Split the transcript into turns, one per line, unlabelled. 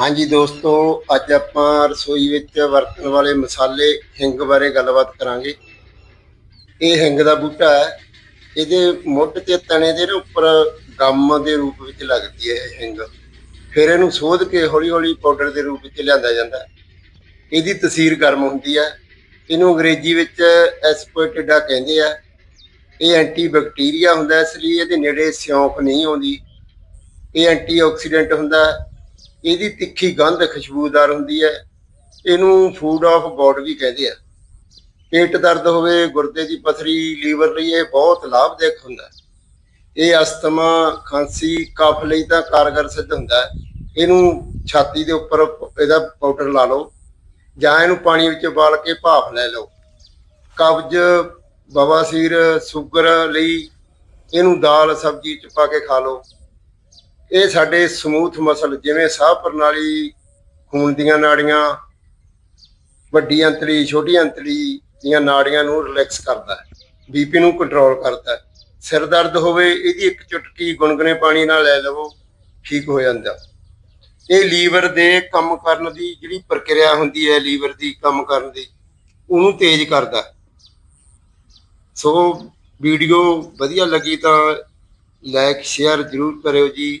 ਹਾਂਜੀ ਦੋਸਤੋ, ਅੱਜ ਆਪਾਂ ਰਸੋਈ ਵਿੱਚ ਵਰਤਣ ਵਾਲੇ ਮਸਾਲੇ ਹਿੰਗ ਬਾਰੇ ਗੱਲਬਾਤ ਕਰਾਂਗੇ। ਇਹ ਹਿੰਗ ਦਾ ਬੂਟਾ ਹੈ। ਇਹਦੇ ਮੁੱਢ ਤੇ ਤਣੇ ਦੇ ਉੱਪਰ ਗੰਮ ਦੇ ਰੂਪ ਵਿੱਚ ਲੱਗਦੀ ਹੈ ਇਹ ਹਿੰਗ। ਫਿਰ ਇਹਨੂੰ ਸੋਧ ਕੇ ਹੌਲੀ-ਹੌਲੀ ਪਾਊਡਰ ਦੇ ਰੂਪ ਵਿੱਚ ਲਿਆਂਦਾ ਜਾਂਦਾ ਇਹਦੀ ਤਸੀਰ ਗਰਮ ਹੁੰਦੀ ਹੈ। ਇਹਨੂੰ ਅੰਗਰੇਜ਼ੀ ਵਿੱਚ ਐਸਪੋਇਟਿਡਾ ਕਹਿੰਦੇ ਆ। ਇਹ ਐਂਟੀ ਬੈਕਟੀਰੀਆ ਹੁੰਦਾ ਇਸ ਲਈ ਇਹਦੇ ਨੇੜੇ ਸਿਉਂਕ ਨਹੀਂ ਆਉਂਦੀ। ਇਹ ਐਂਟੀਆਕਸੀਡੈਂਟ ਹੁੰਦਾ ਇਹਦੀ ਤਿੱਖੀ ਗੰਧ ਖੁਸ਼ਬੂਦਾਰ ਹੁੰਦੀ ਹੈ। ਇਹਨੂੰ ਫੂਡ ਆਫ ਗੋਡ ਵੀ ਕਹਿੰਦੇ ਆ। ਪੇਟ ਦਰਦ ਹੋਵੇ, ਗੁਰਦੇ ਦੀ ਪਥਰੀ, ਲੀਵਰ ਲਈ ਇਹ ਬਹੁਤ ਲਾਭਦਾਇਕ ਹੁੰਦਾ ਇਹ ਅਸਥਮਾ, ਖਾਂਸੀ, ਕਫ ਲਈ ਤਾਂ ਕਾਰਗਰ ਸਿੱਧ ਹੁੰਦਾ ਇਹਨੂੰ ਛਾਤੀ ਦੇ ਉੱਪਰ ਇਹਦਾ ਪਾਊਡਰ ਲਾ ਲਓ ਜਾਂ ਇਹਨੂੰ ਪਾਣੀ ਵਿੱਚ ਉਬਾਲ ਕੇ ਭਾਫ ਲੈ ਲਓ। ਕਬਜ਼, ਬਵਾਸੀਰ, ਸ਼ੂਗਰ ਲਈ ਇਹਨੂੰ ਦਾਲ, ਸਬਜ਼ੀ ਚ ਪਾ ਕੇ ਖਾ ਲਓ। ਇਹ ਸਾਡੇ ਸਮੂਥ ਮਸਲ, ਜਿਵੇਂ ਸਾਹ ਪ੍ਰਣਾਲੀ, ਖੂਨ ਦੀਆਂ ਨਾੜੀਆਂ ਵੱਡੀ ਅੰਤੜੀ ਛੋਟੀ ਅੰਤੜੀ ਦੀਆਂ ਨਾੜੀਆਂ ਨੂੰ ਰਿਲੈਕਸ ਕਰਦਾ ਹੈ, ਬੀਪੀ ਨੂੰ ਕੰਟਰੋਲ ਕਰਦਾ ਹੈ। ਸਿਰ ਦਰਦ ਹੋਵੇ, ਇਹਦੀ ਇੱਕ ਚੁਟਕੀ ਗੁਨਗੁਨੇ ਪਾਣੀ ਨਾਲ ਲੈ ਲਵੋ, ਠੀਕ ਹੋ ਜਾਂਦਾ। ਇਹ ਲੀਵਰ ਦੇ ਕੰਮ ਕਰਨ ਦੀ ਜਿਹੜੀ ਪ੍ਰਕਿਰਿਆ ਹੁੰਦੀ ਹੈ, ਲੀਵਰ ਦੀ ਕੰਮ ਕਰਨ ਦੀ, ਉਹਨੂੰ ਤੇਜ਼ ਕਰਦਾ ਸੋ ਵੀਡੀਓ ਵਧੀਆ ਲੱਗੀ ਤਾਂ ਲਾਈਕ ਸ਼ੇਅਰ ਜ਼ਰੂਰ ਕਰਿਓ ਜੀ।